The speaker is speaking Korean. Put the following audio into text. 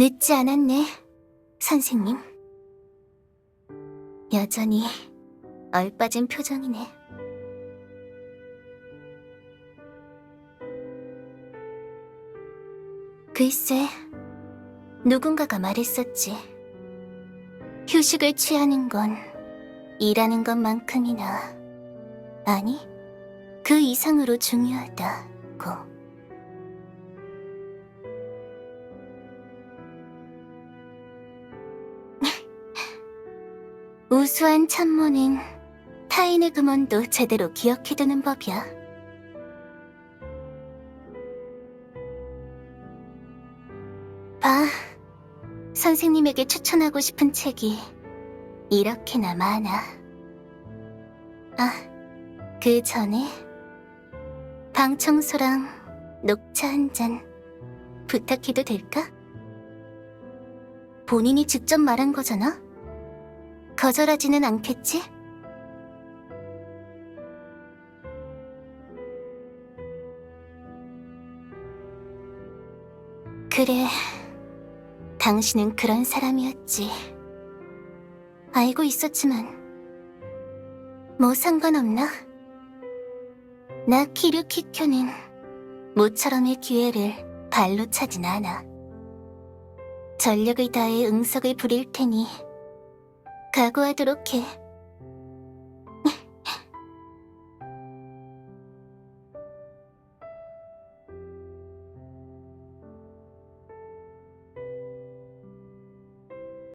늦지 않았네, 선생님. 여전히 얼빠진 표정이네. 글쎄, 누군가가 말했었지. 휴식을 취하는 건 일하는 것만큼이나, 아니, 그 이상으로 중요하다고. 우수한 참모는 타인의 금원도 제대로 기억해두는 법이야. 봐, 선생님에게 추천하고 싶은 책이 이렇게나 많아. 아, 그 전에 방 청소랑 녹차 한 잔 부탁해도 될까? 본인이 직접 말한 거잖아? 거절하지는 않겠지? 그래, 당신은 그런 사람이었지. 알고 있었지만, 뭐 상관없나? 나 키류키쿄는 모처럼의 기회를 발로 차진 않아. 전력을 다해 응석을 부릴 테니 각오하도록 해.